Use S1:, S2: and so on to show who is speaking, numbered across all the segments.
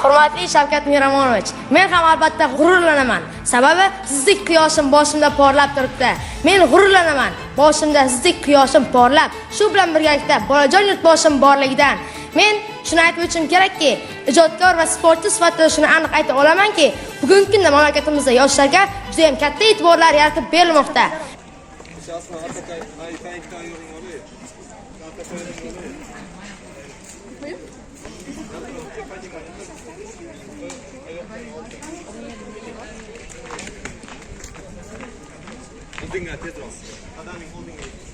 S1: hurmatli shavkat miromonovich men ham albatta g'ururlanaman. Sababi sizdek quyoshim boshimda porlab turibdi. Men g'ururlanaman. Boshimda sizdek quyoshim porlab shu bilan birgalikda bolajon yurtboshim borligidan. Men shuni aytib o'tishim kerakki ijodkor va sportchi sifatida shuni aniq ayta olamanki bugungi kunda mamlakatimizda yoshlarga judayam katta e'tiborlar yaratib berilmoqda. holding a Tetros.
S2: Adani holding a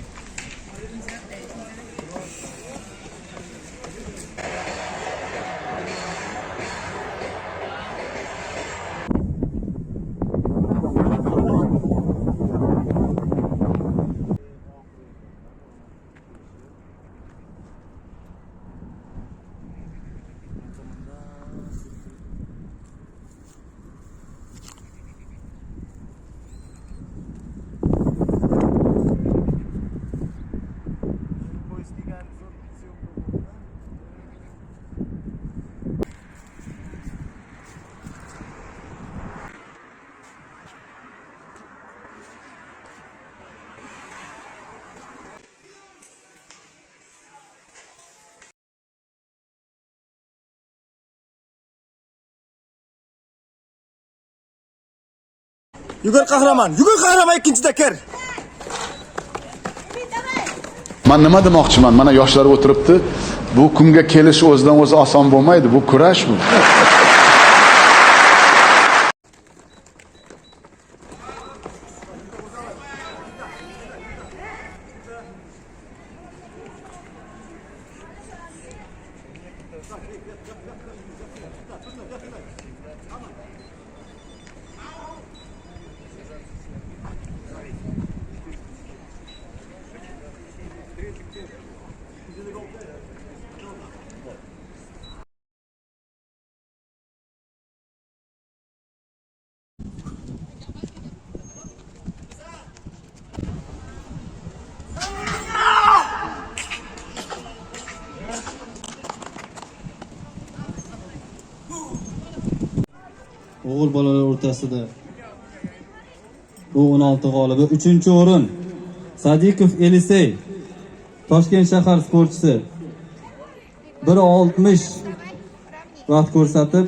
S2: Yugur qahramon, yugur qahramon ikkinchida kir.
S3: man nima demoqchiman mana yoshlar o'tiribdi bu kunga kelish o'zidan o'zi oson bo'lmaydi bu kurash bu
S4: o'g'il bolalar o'rtasida u 16 g'olibi. 3 o'rin. Sadiqov Elisey Toshkent shahar sportchisi 1.60 vaqt ko'rsatib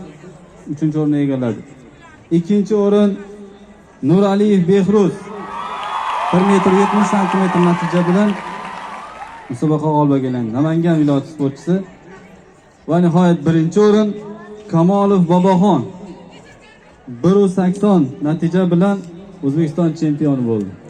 S4: 3 o'rinni egalladi. Ikkinchi o'rin Nuraliyev Behruz 1 metr 70 santimetr natija bilan musobaqa g'olibiga aylandi. Namangan viloyati sportchisi va nihoyat birinchi o'rin Kamolov Boboxon 1.80 natija bilan O'zbekiston chempioni bo'ldi.